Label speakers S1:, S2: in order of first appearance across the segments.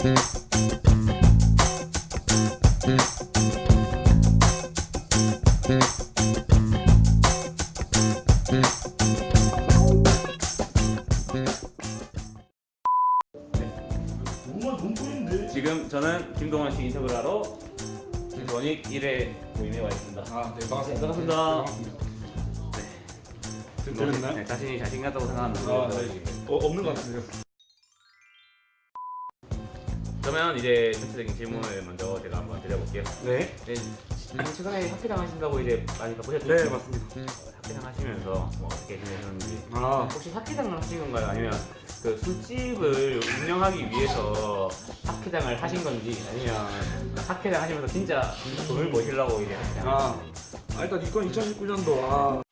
S1: 지금 저는 김동원 씨 인터뷰를 하러 김동원이 1회 모임에 와 있습니다.
S2: 아, 네, 반갑습니다.
S1: 반갑습니다.
S2: 들렸나요?
S1: 네, 자신이 자신 같다고 생각하는데
S2: 아, 네. 어, 없는 것 같은데요.
S1: 그러면 이제 전체적인 질문을 먼저 제가 한번 드려볼게요.
S2: 네.
S1: 네, 최근에 학회당 하신다고 이제 많이 바쁘셨죠?
S2: 네, 맞습니다.
S1: 학회당 하시면서 뭐 어떻게 지내셨는지
S2: 아,
S1: 혹시 학회당을 하신 건가요? 아니면 그 술집을 운영하기 위해서 학회당을 하신 건지 아니면 학회당 하시면서 진짜 돈을 버시려고 이제 학회당
S2: 아.
S1: 하신 건지
S2: 아 일단 이건 2019년도 아,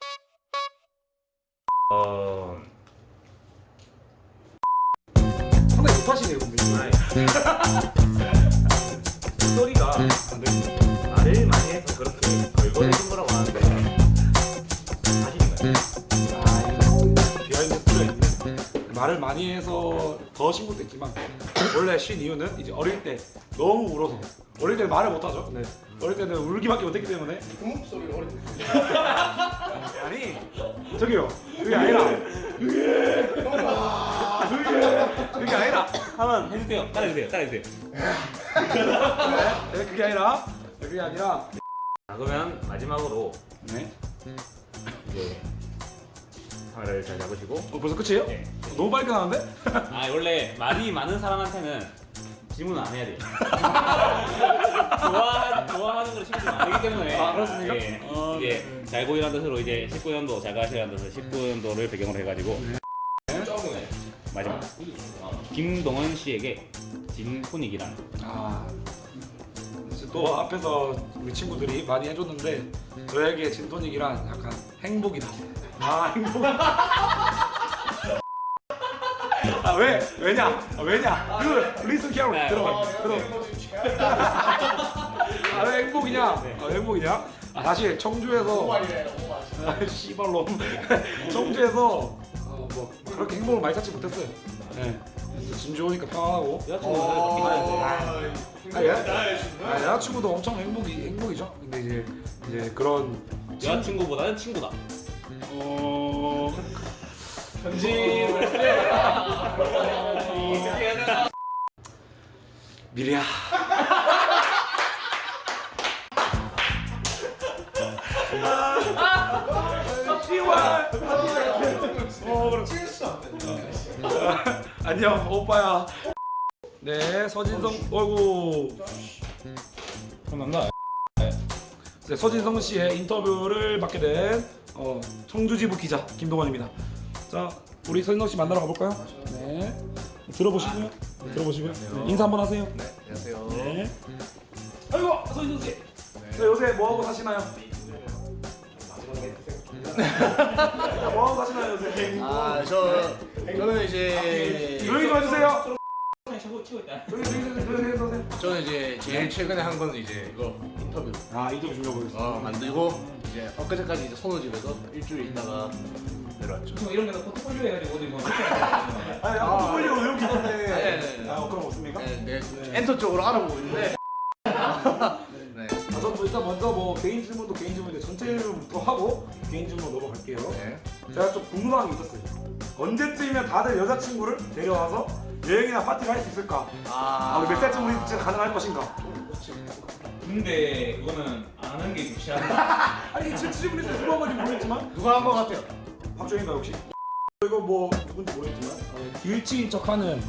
S1: 어...
S2: 상당히 못하시네요, 근데.
S1: 소리가
S2: 아, 네.
S1: 말을 많이 해서 그렇게 걸거내신 거라고 하는데? 아,
S2: 이거 비하인드 스토리가 있네. 말을 많이 해서 더 신고됐지만 원래 쉰 이유는 이제 어릴 때 너무 울어서 어릴 때 말을 못하죠. 네. 어릴 때는 울기밖에 못했기 때문에
S3: 음 소리가 어린데.
S2: 아니 저기요 그게 아니라 그게 그게 아니라
S1: 한번 해주세요. 따라해주세요. 따라해주세요.
S2: 네, 그게 아니라 그게 아니라
S1: 자, 그러면 마지막으로
S2: 네.
S1: 이제 카메라를 잘 잡으시고
S2: 어, 벌써 끝이에요?
S1: 네.
S2: 너무 빨리 끝나는데?
S1: 아 원래 말이 많은 사람한테는 질문 안 해야 돼요. 좋아 좋아하는 걸 시키면 안 되기 때문에.
S2: 아, 그렇습니까?
S1: 예,
S2: 아,
S1: 이제 잘 보이라는 뜻으로 이제 19년도 잘 가시라는 뜻으로 19년도를 배경으로 해가지고
S3: 점에.
S1: 마지막 김동원 씨에게 진훈익이란
S2: 아 이제 또 앞에서 우리 친구들이 많이 해줬는데 저에게 진토닉이란 약간 행복이다. 아 행복. 아 왜? 왜냐? 아, 왜냐? 그 리슨 캐롤
S1: 네.
S2: 들어봐. 들어. 아왜 행복이냐? 아, 왜 행복이냐? 아, 사실 청주에서. 아, 씨발로 청주에서 어, 뭐 그렇게 행복을 많이 찾지 못했어요. 네. 짐 좋으니까 편하고.
S1: 여자친구는 바뀌어야
S2: 아, 예? 아, 여자친구도 엄청 행복이 행복이죠. 근데 이제 이제 그런
S1: 돼. 여자친구보다는 친구다.
S2: 어
S3: 편집.
S2: 미리야. 안녕 오빠야. 네 서진성 어이구.
S1: 감사합니다.
S2: 네, 서진성 씨의 인터뷰를 맡게 된 어, 청주지부 기자 김동원입니다. 자, 우리 서진성 씨 만나러 가볼까요? 네. 들어보시고요. 네, 들어보시고요. 네, 인사 한번 하세요.
S3: 네 안녕하세요.
S2: 네. 아이고, 서진성 씨. 네, 요새 뭐 하고 사시나요? 뭐 하고 사시나요 요새?
S3: 아 저 저는 이제
S2: 조용히 좀 해주세요.
S1: 치고 치고 있다.
S2: 조용히 조용히 조용히 조용히 해주세요.
S3: 저는 이제 제일 최근에 한 거는 이제 이거 인터뷰
S2: 아, 인터뷰 주려고 했어.
S3: 어 만들고 이제 엊그제까지 이제 손호집에서 일주일 있다가 내려왔죠.
S1: 뭐 이런 데서 포트폴리오 해가지고 어디 뭐
S2: 아니, 아까 포폴리오 여기
S3: 아니,
S2: 있는데.
S3: 아니, 아니.
S2: 아, 그런 거 없습니까?
S3: 네, 네, 엔터 쪽으로 알아보고 있는데. 네.
S2: 아, 저도 일단 먼저 뭐 개인 질문도 개인 질문인데 전체 질문부터 하고 개인 질문으로 넘어갈게요.
S3: 네.
S2: 제가 좀 궁금한 게 있었어요. 언제쯤이면 다들 여자친구를 데려와서 여행이나 파티를 할 수 있을까? 아, 우리 몇 살쯤 우리 진짜 가능할 것인가?
S1: 근데 이거는 안 하는 게 좋지 않나?
S2: 아니 지금 질문에서 누가 가지 모르겠지만
S3: 누가 한 거 같아요?
S2: 박정희인가 혹시? 이거 뭐 누군지 모르겠지만 어, 길치인 척하는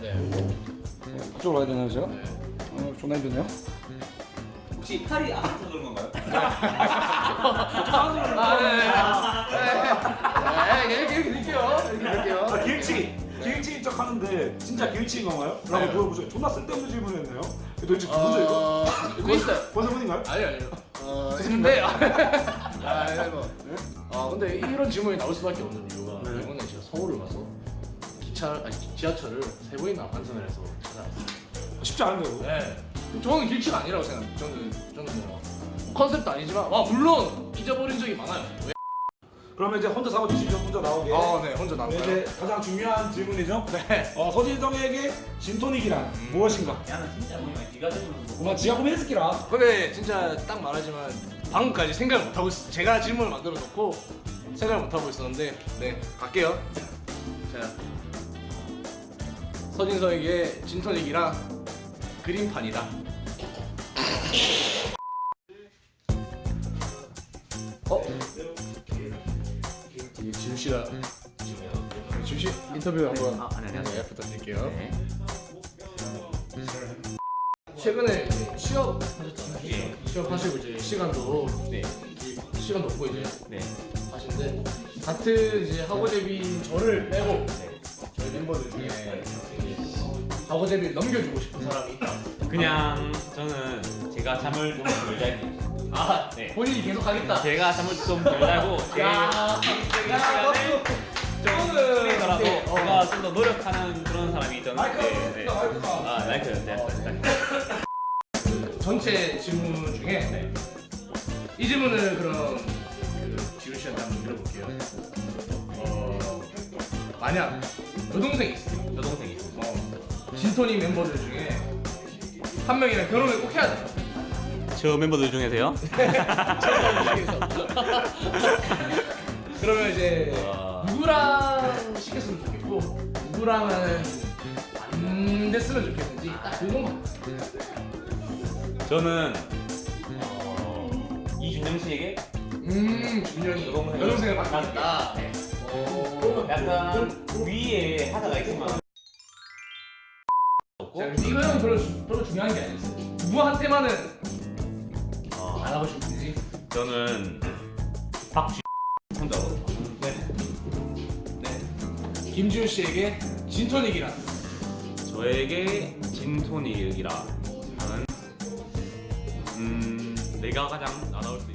S3: 네.
S2: 어, 그쪽으로 가야 되나요 제가?
S3: 네.
S2: 어, 존나 힘드네요.
S1: 혹시 팔이 안 아파서 그런 건가요?
S3: 아, 네. 네. 네. 이렇게 이렇게 드릴게요. 이렇게 드릴게요.
S2: 아 길치! 길치인 척 하는데 진짜 길치인 건가요? 라고
S3: 네.
S2: 물어보죠. 존나 쓸데없는 질문했네요. 도대체 누구죠 이거?
S3: 어, 이거 있어요.
S2: 권선분인가요?
S3: 아니 아니요. 어 있는데 아 아니 뭐. 아 근데 이런 질문이 나올 수밖에 없는 이유가
S2: 네.
S3: 이번에 제가 서울을 가서 기차 아니 지하철을 세 번이나 환승을 해서 찾아왔어요.
S2: 쉽지 않은데요.
S3: 네. 저는 길치가 아니라고 생각해요. 저는 저는 뭐 컨셉도 아니지만 와 물론 잊어버린 적이 많아요. 왜?
S2: 그러면 이제 혼자 잡아주시죠. 혼자 나오게.
S3: 아, 네, 혼자
S2: 네,
S3: 나올까요?
S2: 이제 가장 중요한 질문이죠.
S3: 네.
S2: 어, 서진성에게 진토닉이란 무엇인가?
S1: 야는 진짜 뭔가 네가 되는
S2: 그만 지가 보면 했을기라.
S3: 근데 진짜 딱 말하지만 방금까지 생각을 못 하고 있어. 제가 질문을 만들어 놓고 생각을 못 하고 있었는데, 네, 갈게요. 자, 서진서에게 진토닉이랑 그림판이다. 어? 이게 지우 씨가 지우 씨 인터뷰 한번
S1: 아, 아니, 안녕하세요.
S3: 네, 부탁드릴게요.
S1: 네.
S3: 최근에 이제 취업
S1: 예.
S3: 취업하시고 이제 시간도
S1: 네.
S3: 시간도 없고 이제
S1: 네.
S3: 하시는데 같은 이제 하고제비인 저를 빼고
S1: 네.
S3: 저희 멤버들 중에 하고제비를 넘겨주고 싶은 사람이 있다.
S1: 그냥 저는 제가 잠을 좀덜 자요.
S3: 아,
S1: 네.
S3: 본인이 계속 하겠다.
S1: 제가 잠을 좀덜 자고 제
S3: 야,
S1: 시간에 좀 틀리더라도
S3: 네, 어.
S1: 제가 좀 더 노력하는 그런 사람이 저는
S2: 마이크가
S1: 네, 네. 아 마이크 네, 네.
S3: 전체 질문 중에 이 질문을 그럼 그 지우 씨한테 한번 드려볼게요. 어, 만약 여동생이 있어.
S1: 여동생이 있습니다.
S3: 어, 진토니 멤버들 중에 한 명이랑 결혼을 꼭 해야 돼.
S1: 저 멤버들 중에서요?
S3: 그러면 이제
S1: 와.
S3: 누구랑 시켰으면 좋겠고 누구랑은 안 됐으면 좋겠는지 딱 그것만
S1: 저는 어, 이준영 씨에게
S3: 음 준영이
S1: 여동생.
S3: 여동생을 만났다
S1: 네.
S3: 오
S1: 약간 위 없고.
S3: 자, 이거는 별로, 주- 별로 중요한 게 아니었어 누구한테만은
S1: 어,
S3: 안 하고 싶은 지.
S1: 저는 박쥐 혼자로
S3: 네. 네. 김지훈 씨에게 진토닉이란
S1: 저에게 진토닉이라. 하는 음 내가 가장 나다울 수